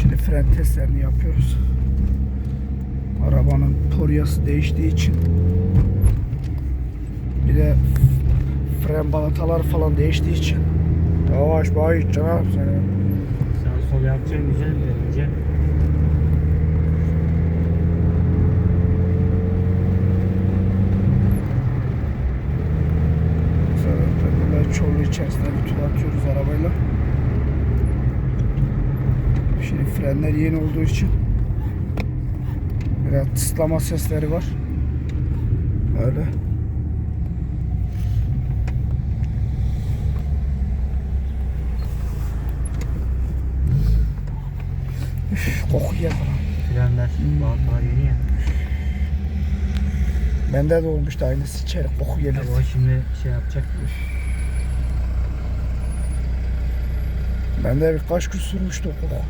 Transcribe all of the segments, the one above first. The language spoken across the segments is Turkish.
Şimdi fren testlerini yapıyoruz. Arabanın poryası değiştiği için bir de fren balataları falan değiştiği için yavaş bayit canım seni. Sen sol yapacaksın güzel çorlu içerisinde bir tur atıyoruz arabayla. Şimdi frenler yeni olduğu için biraz tıslama sesleri var. Öyle. Üf, koku geldi. Frenler, Hmm. baltalar yeni ya. Bende de olmuştu aynısı. Çelik koku gelir. Tabii o şimdi şey yapacak. Bende birkaç gün sürmüştü o koku.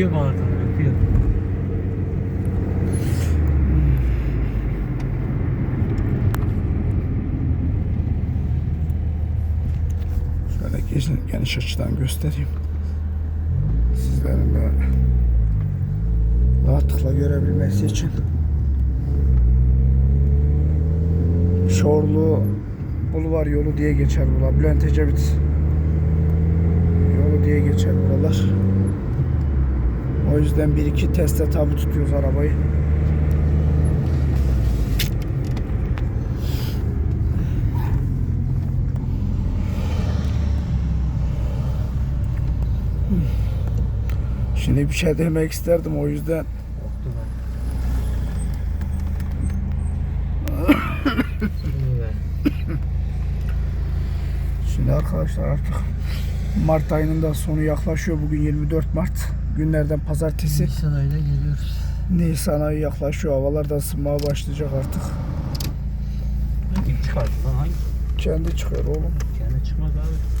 Öpüyor baltalar, öpüyor. Şöyle geçin, geniş açıdan göstereyim. Sizlerin de rahatlıkla görebilmesi için. Şorlu Bulvar yolu diye geçer buralar. Bülent Ecevit yolu diye geçer buralar. O yüzden bir iki teste tabi tutuyoruz arabayı. Şimdi bir şey demek isterdim o yüzden. Şimdi arkadaşlar artık Mart ayının da sonu yaklaşıyor. Bugün 24 Mart. Günlerden pazartesi. Nisan ayına geliyoruz. Nisan ayı yaklaşıyor. Havalar da ısınmaya başlayacak artık. Hangi çıkardı lan hangi? Kendi çıkıyor oğlum. Kendi çıkmaz abi.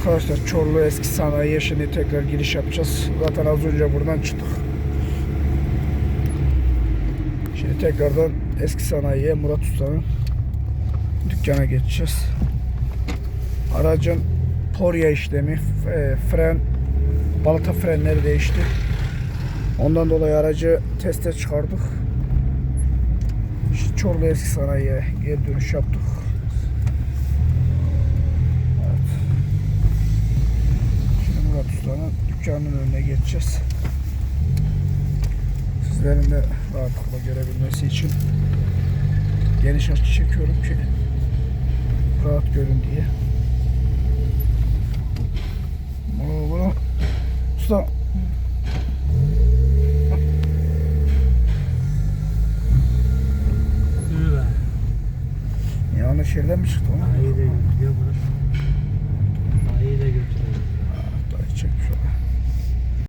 Arkadaşlar Çorlu eski sanayiye şimdi tekrar giriş yapacağız. Zaten az önce buradan çıktık. Şimdi tekrardan eski sanayiye Murat Usta'nın dükkana geçeceğiz. Aracın porya işlemi, f- fren, balata frenleri değişti. Ondan dolayı aracı teste çıkardık. İşte Çorlu eski sanayiye geri dönüş yaptık. Evet. Şimdi Murat Usta'nın dükkanının önüne geçeceğiz. Sizlerin de rahatlıkla görebilmesi için geniş açı çekiyorum ki rahat görün diye. Bunu, bunu. Usta yanlış yerden mi çıktı